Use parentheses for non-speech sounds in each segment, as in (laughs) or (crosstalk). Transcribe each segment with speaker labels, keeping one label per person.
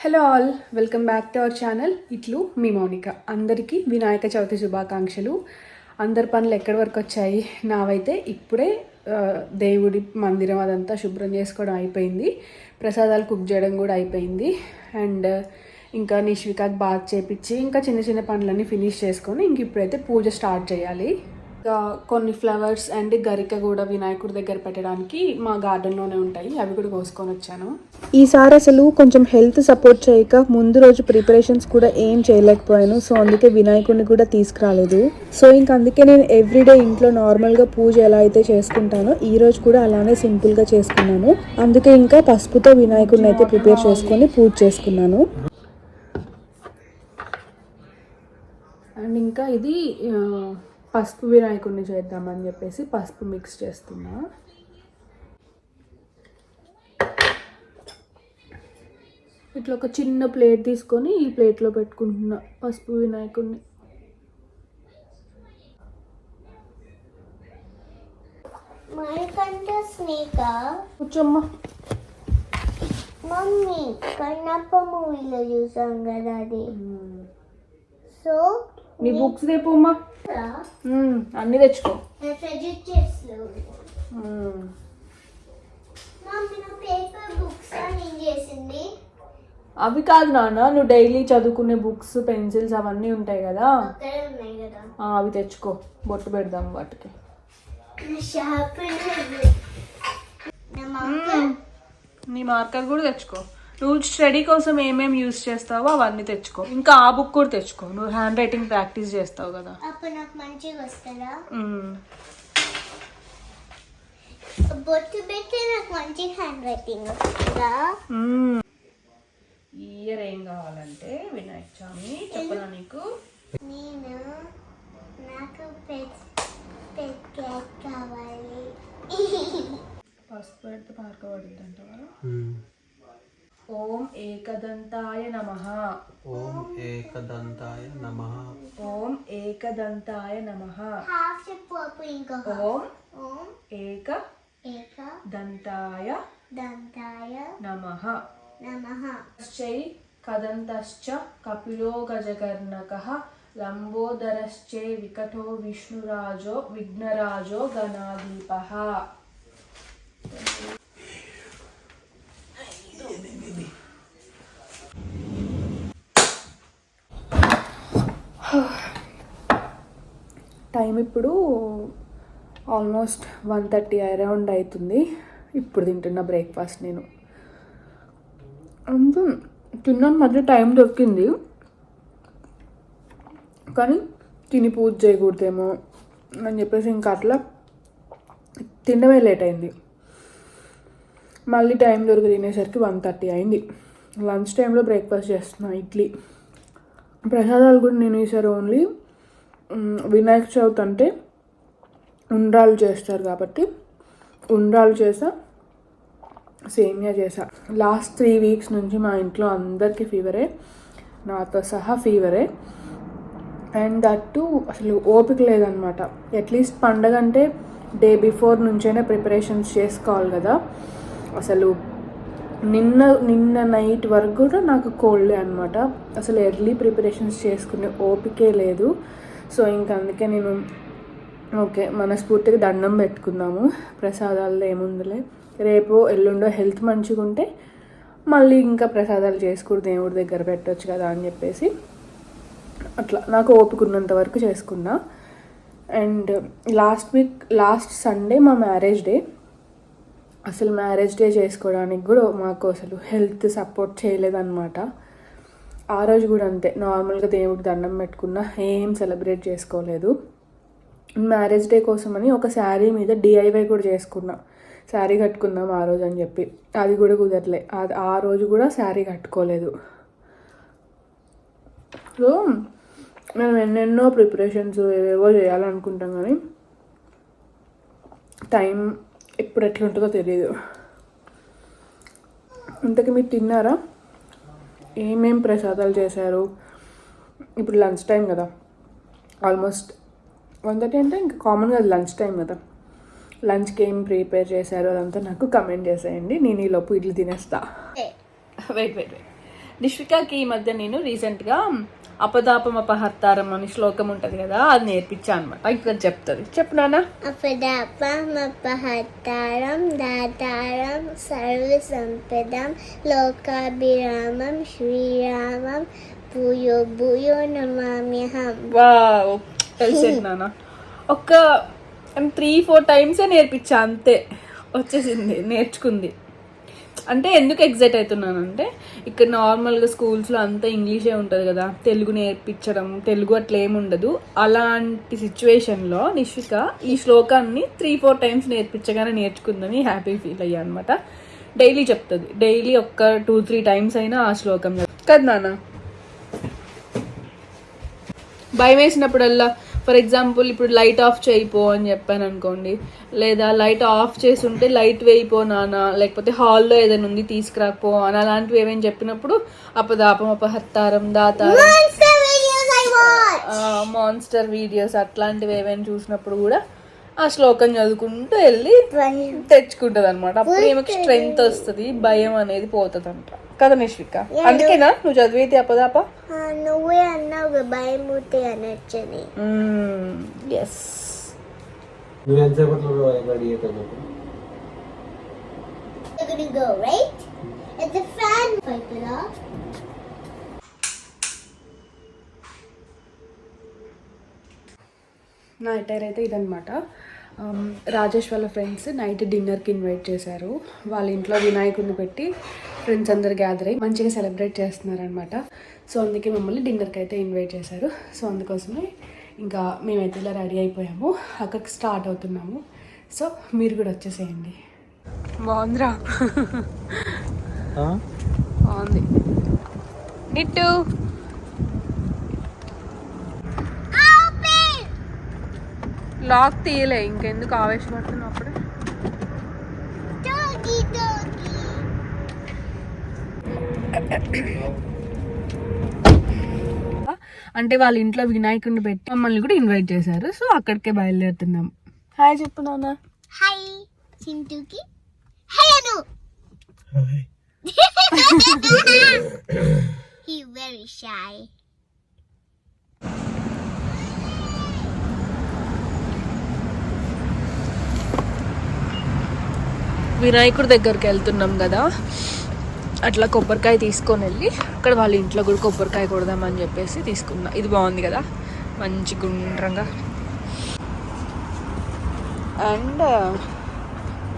Speaker 1: Hello all welcome back to our channel ఇట్లు మీ మౌనిక అందరికీ వినాయక చవితి శుభాకాంక్షలు అందరి పనులు ఎక్కడి వరకు వచ్చాయి? నావైతే ఇప్పుడే దేవుడి మందిరం అదంతా శుభ్రం చేసుకోవడం అయిపోయింది. ప్రసాదాలు కుక్ చేయడం కూడా అయిపోయింది. అండ్ uh, ఇంకా నిష్వికాకి బాత్ చేపించి ఇంకా చిన్న చిన్న పనులన్నీ ఫినిష్ చేసుకొని ఇంక ఇప్పుడైతే పూజ స్టార్ట్ చేయాలి. కొన్ని ఫ్లవర్స్ అండ్ గరిక కూడా వినాయకుడి దగ్గర పెట్టడానికి మా గార్డెన్లోనే ఉంటాయి. అవి కూడా కోసుకొని వచ్చాను.
Speaker 2: ఈసారి అసలు కొంచెం హెల్త్ సపోర్ట్ చేయక ముందు రోజు ప్రిపరేషన్స్ కూడా ఏం చేయలేకపోయాను. సో అందుకే వినాయకుడిని కూడా తీసుకురాలేదు. సో ఇంక అందుకే నేను ఎవ్రీడే ఇంట్లో నార్మల్గా పూజ ఎలా అయితే చేసుకుంటానో ఈ రోజు కూడా అలానే సింపుల్గా చేసుకున్నాను. అందుకే ఇంకా పసుపుతో వినాయకుడిని అయితే ప్రిపేర్ చేసుకొని పూజ చేసుకున్నాను.
Speaker 1: అండ్ ఇంకా ఇది పసుపు వినాయకుడిని చేద్దామని చెప్పేసి పసుపు మిక్స్ చేస్తున్నా. ఇట్లా ఒక చిన్న ప్లేట్ తీసుకొని ఈ ప్లేట్లో పెట్టుకుంటున్నా పసుపు వినాయకుడిని. కూర్చోమ్మా.
Speaker 3: మమ్మీ కన్నప్ప మూవీలో చూసాం కదా అది. సో
Speaker 1: నీ బుక్స్ తెపోమ్మా అన్నీ తెచ్చుకో.
Speaker 3: చేసింది?
Speaker 1: అవి కాదు నాన్న నువ్వు డైలీ చదువుకునే బుక్స్ పెన్సిల్స్ అవన్నీ ఉంటాయి కదా. అవి తెచ్చుకో. బొట్టు పెడదాం వాటికి.
Speaker 3: మమ్మీ
Speaker 1: నీ మార్కర్ కూడా తెచ్చుకో. నువ్వు స్టడీ కోసం ఏమేమి యూస్ చేస్తావో అవన్నీ తెచ్చుకో. ఇంకా ఆ బుక్ కూడా తెచ్చుకో. నువ్వు హ్యాండ్ రైటింగ్ ప్రాక్టీస్ చేస్తావు కదా.
Speaker 3: అప్పుడు నాకు మంచిగా వస్తుందా?
Speaker 1: మ్మ్.
Speaker 3: బొట్టు పెట్టి నాకు మంచి హ్యాండ్ రైటింగ్ వస్తుందా?
Speaker 1: ఇయర్ ఏం కావాలంటే వినాయక స్వామి చెప్పనా నీకు?
Speaker 3: నేను? నాకు పెట్ కావాలి.
Speaker 1: పసుపు పెడితే పార్క అంటావా? ఓం ఏకదంతాయ నమ.
Speaker 4: ఓం ఏకదంతాయ నమ.
Speaker 1: ఓం ఏకదంతాయ నమ. ఓం
Speaker 3: ఓం
Speaker 1: ఏక
Speaker 3: ఏక
Speaker 1: దంతాయ
Speaker 3: దంతాయ
Speaker 1: నమః.
Speaker 3: నమః.
Speaker 1: శ్చై కదంతశ్చ కపిలో గజకర్ణకः. లంబోదరశ్చే వికటో విష్ణురాజో విఘ్నరాజో గణాధీపः టైం ఇప్పుడు ఆల్మోస్ట్ వన్ థర్టీ అరౌండ్ అవుతుంది ఇప్పుడు తింటున్న బ్రేక్ఫాస్ట్ నేను. అంతే. తిన్నాను మధ్య టైం దొరికింది. కానీ తిని పూజ చేయకూడదేమో అని చెప్పేసి ఇంకా అట్లా తినడమే లేట్ అయింది. మళ్ళీ టైం దొరికి తినేసరికి వన్ థర్టీ అయింది. లంచ్ టైంలో బ్రేక్ఫాస్ట్ చేస్తున్నా ఇడ్లీ. ప్రసాదాలు కూడా నేను ఈసారి ఓన్లీ. వినాయక చవితి అంటే ఉండ్రాలు చేస్తారు కాబట్టి ఉండ్రాలు చేసా సేమియా చేసా. లాస్ట్ త్రీ వీక్స్ నుంచి మా ఇంట్లో అందరికీ ఫీవరే నాతో సహా ఫీవరే. అండ్ దట్టు అసలు ఓపిక లేదనమాట. అట్లీస్ట్ పండగ అంటే డే బిఫోర్ నుంచైనా ప్రిపరేషన్స్ చేసుకోవాలి కదా. అసలు నిన్న నిన్న నైట్ వరకు కూడా నాకు కోల్డే అనమాట అసలు ఎర్లీ ప్రిపరేషన్స్ చేసుకునే ఓపికే లేదు. సో ఇంక అందుకే నేను ఓకే మనస్ఫూర్తిగా దండం పెట్టుకుందాము. ప్రసాదాల్లో ఏముందిలే. రేపు ఎల్లుండో హెల్త్ మంచిగా ఉంటే మళ్ళీ ఇంకా ప్రసాదాలు చేసుకుని దేవుడి దగ్గర పెట్టచ్చు కదా అని చెప్పేసి అట్లా నాకు ఓపిక ఉన్నంత వరకు చేసుకున్నా. And last week last Sunday మా మ్యారేజ్ డే అసలు మ్యారేజ్ డే చేసుకోవడానికి కూడా మాకు అసలు హెల్త్ సపోర్ట్ చేయలేదన్నమాట. ఆ రోజు కూడా అంతే. నార్మల్గా దేవుడికి దండం పెట్టుకున్నా ఏం సెలబ్రేట్ చేసుకోలేదు. మ్యారేజ్ డే కోసమని ఒక శారీ మీద డిఐవై కూడా చేసుకున్నా. శారీ కట్టుకుందాం ఆ రోజు అని చెప్పి. అది కూడా కుదరలే. అది ఆ రోజు కూడా శారీ కట్టుకోలేదు. సో మేము ఎన్నెన్నో ప్రిపరేషన్స్ ఏవేవో చేయాలనుకుంటాం కానీ టైం ఎప్పుడు ఎట్లుంటుందో తెలియదు ఇంతకీ మీరు తిన్నారా? ఏమేం ప్రసాదాలు చేశారు? ఇప్పుడు లంచ్ టైం కదా. ఆల్మోస్ట్ వన్ థర్టీ అంటే ఇంకా కామన్గా లంచ్ టైం కదా. లంచ్కి ఏం ప్రిపేర్ చేశారు? అదంతా నాకు కమెంట్ చేసేయండి. నేను ఈ లోపు ఇడ్లీ తినేస్తా. Wait wait wait. నిష్వికాకి ఈ మధ్య నేను రీసెంట్గా అపదాపం అపహర్తారం అని శ్లోకం ఉంటుంది కదా అది నేర్పించా అనమాట ఇక్కడ చెప్తుంది. చెప్పు నాన్న.
Speaker 3: అపదాపమపహత్తారం దాతారం సర్వసంపదం లోకాభిరామం శ్రీరామం భూయో భూయో నమామ్యహం.
Speaker 1: వావ్ తెలిసేది నాన్న. ఒక్క త్రీ ఫోర్ టైమ్సే నేర్పించా అంతే. వచ్చేసింది నేర్చుకుంది. అంటే ఎందుకు ఎగ్జైట్ అవుతున్నాను అంటే ఇక్కడ నార్మల్గా స్కూల్స్లో అంతా ఇంగ్లీషే ఉంటుంది కదా. తెలుగు నేర్పించడం తెలుగు అట్లా ఏముండదు అలాంటి సిచ్యువేషన్లో నిష్విక ఈ శ్లోకాన్ని త్రీ ఫోర్ టైమ్స్ నేర్పించగానే నేర్చుకుందని హ్యాపీ ఫీల్ అయ్యా అనమాట డైలీ చెప్తుంది. డైలీ ఒక్క టూ త్రీ టైమ్స్ అయినా ఆ శ్లోకం చెప్తుంది. కదా నాన్న. భయం వేసినప్పుడల్లా ఫర్ ఎగ్జాంపుల్ ఇప్పుడు లైట్ ఆఫ్ చేయిపో అని చెప్పాను అనుకోండి లేదా లైట్ ఆఫ్ చేసి ఉంటే లైట్ వేయిపో నాన్న లేకపోతే హాల్లో ఏదైనా ఉంది తీసుకురాపో అని అలాంటివి ఏమేమి చెప్పినప్పుడు అపదాపం అపహత్తారం దాతారం! మాన్స్టర్ వీడియోస్ అట్లాంటివి ఏమైనా చూసినప్పుడు కూడా ఆ శ్లోకం చదువుకుంటూ వెళ్ళి తెచ్చుకుంటది అనమాట అప్పుడు ఏమకి స్ట్రెంగ్త్ వస్తుంది భయం అనేది పోతుంది అంట కదా నిష్విక? అందుకేనా? నువ్వు చదివేది అపదాప
Speaker 3: నువ్వే అన్నావు భయమూర్తి అనొచ్చని.
Speaker 1: ఎస్
Speaker 4: నువ్వు ఎంతసేపట్లో రెడీ అవుతావు
Speaker 3: You're gonna go, right? It's a fan. Wipe it off.
Speaker 2: నా అటైర్ అయితే ఇదనమాట రాజేష్ వాళ్ళ ఫ్రెండ్స్ నైట్ డిన్నర్కి ఇన్వైట్ చేశారు. వాళ్ళ ఇంట్లో వినాయకుడిని పెట్టి ఫ్రెండ్స్ అందరు గ్యాదర్ అయ్యి మంచిగా సెలబ్రేట్ చేస్తున్నారనమాట సో అందుకే మమ్మల్ని డిన్నర్కి అయితే ఇన్వైట్ చేశారు. సో అందుకోసమే ఇంకా మేమైతే ఇలా రెడీ అయిపోయాము. అక్కడికి స్టార్ట్ అవుతున్నాము. సో మీరు కూడా వచ్చేసేయండి. బాగుందిరా. బాగుంది. నిట్టు. లాక్ తీయలే ఇంకెందుకు ఆవేశపడుతున్నావు అప్పుడే
Speaker 3: Doggy, doggy.
Speaker 2: అంటే వాళ్ళ ఇంట్లో వినాయకుడిని పెట్టి మమ్మల్ని కూడా ఇన్వైట్ చేశారు సో అక్కడికే బయలుదేరుతున్నాం హాయ్ చెప్పు నాన్న
Speaker 3: Hi, Sintuki. Hey, Anu. (laughs) He's very shy.
Speaker 2: వినాయకుడి దగ్గరికి వెళ్తున్నాం కదా. అట్లా కొబ్బరికాయ తీసుకొని వెళ్ళి అక్కడ వాళ్ళ ఇంట్లో కూడా కొబ్బరికాయ కొడదామని చెప్పేసి తీసుకున్నా. ఇది బాగుంది కదా. మంచి గుండ్రంగా. అండ్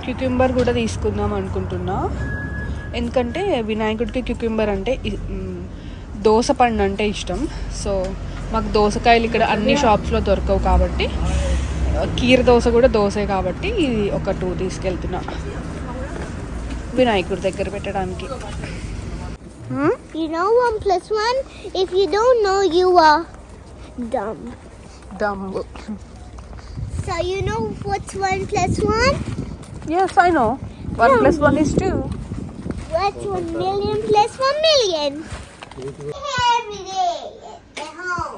Speaker 2: క్యుక్యుంబర్ కూడా తీసుకుందాం అనుకుంటున్నా. ఎందుకంటే వినాయకుడికి క్యుక్యుంబర్ అంటే దోశ దోస పండు అంటే ఇష్టం. సో మాకు దోసకాయలు ఇక్కడ అన్ని షాప్స్లో దొరకవు కాబట్టి కీర దోశ కూడా దోసే కాబట్టి ఇది ఒక టూ తీసుకెళ్తున్నా. వినాయకుడి దగ్గర పెట్టడానికి
Speaker 3: You know one plus one? If you don't know, you are dumb.
Speaker 2: దమ్ము
Speaker 3: So you know what's one plus one?
Speaker 2: Yes I know one plus one is two
Speaker 3: What's one million plus one million? Every day at home.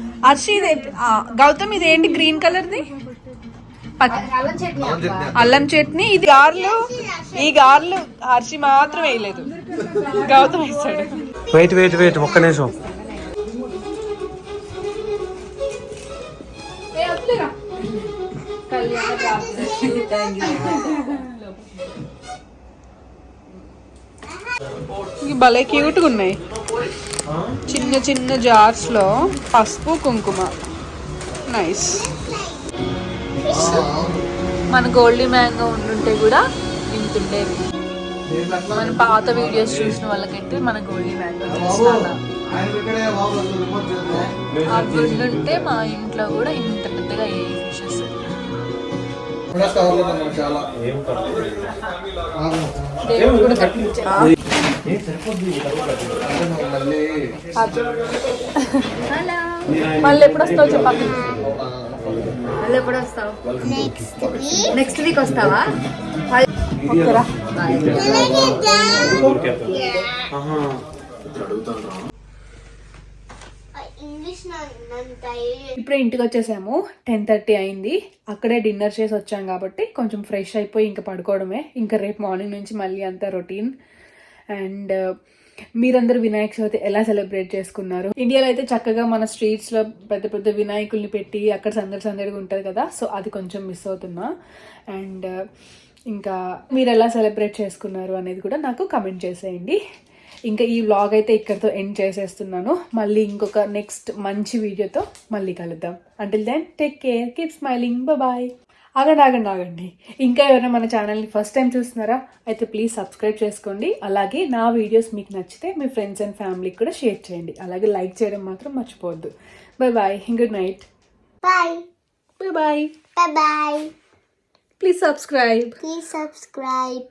Speaker 2: Arshi ఇది గౌతమ్ ఇది ఏంటి green కలర్ది? అల్లం చట్నీ ఇది గారెలు ఈ గారెలు హర్షి మాత్రం వేయలేదు. గౌతమ్ వేసాడు
Speaker 4: వెయిట్ వెయిట్ వెయిట్ ఒక్క నిమిషం.
Speaker 2: భలే క్యూట్గా ఉన్నాయి. చిన్న చిన్న జార్స్లో పసుపు కుంకుమ. నైస్ మన గోల్డీ మ్యాంగో ఉండుంటే కూడా ఇంతుండేవి మన పాత వీడియోస్ చూసిన వాళ్ళకైతే మన గోల్డీ మ్యాంగో ఉండుంటే మా ఇంట్లో కూడా ఇంత పెద్దగా ఏ ఫిషెస్ దేవుడు కూడా కట్టించారు.
Speaker 1: మళ్ళీ ఎప్పుడు వస్తావు చెప్పాలి
Speaker 5: మళ్ళీ ఎప్పుడు వస్తావు?
Speaker 3: Next week.
Speaker 5: నెక్స్ట్ వీక్ వస్తావా?
Speaker 1: ఇప్పుడే ఇంటికి వచ్చేసాము. టెన్ థర్టీ అయింది. అక్కడే డిన్నర్ చేసి వచ్చాం కాబట్టి కొంచెం ఫ్రెష్ అయిపోయి ఇంకా పడుకోవడమే. ఇంకా రేపు మార్నింగ్ నుంచి మళ్ళీ అంతా రొటీన్. అండ్ మీరందరూ వినాయక చవితి ఎలా సెలబ్రేట్ చేసుకున్నారు? ఇండియాలో అయితే చక్కగా మన స్ట్రీట్స్లో పెద్ద పెద్ద వినాయకుల్ని పెట్టి అక్కడ సందడి సందడిగా ఉంటుంది కదా సో అది కొంచెం మిస్ అవుతున్నా. అండ్ ఇంకా మీరు ఎలా సెలబ్రేట్ చేసుకున్నారు అనేది కూడా నాకు కమెంట్ చేసేయండి. ఇంకా ఈ వ్లాగ్ అయితే ఇక్కడితో ఎండ్ చేసేస్తున్నాను. మళ్ళీ ఇంకొక నెక్స్ట్ మంచి వీడియోతో మళ్ళీ కలుద్దాం. Until then take care keep smiling bye ఆగండి ఆగండి ఆగండి. ఇంకా ఎవరైనా మన ఛానల్ని ఫస్ట్ టైం చూస్తున్నారా అయితే ప్లీజ్ సబ్స్క్రైబ్ చేసుకోండి. అలాగే నా వీడియోస్ మీకు నచ్చితే మీ ఫ్రెండ్స్ అండ్ ఫ్యామిలీకి కూడా షేర్ చేయండి. అలాగే లైక్ చేయడం మాత్రం మర్చిపోవద్దు. Bye bye good night.
Speaker 3: Bye
Speaker 1: bye
Speaker 3: Bye. Bye.
Speaker 1: Please subscribe
Speaker 3: Please subscribe.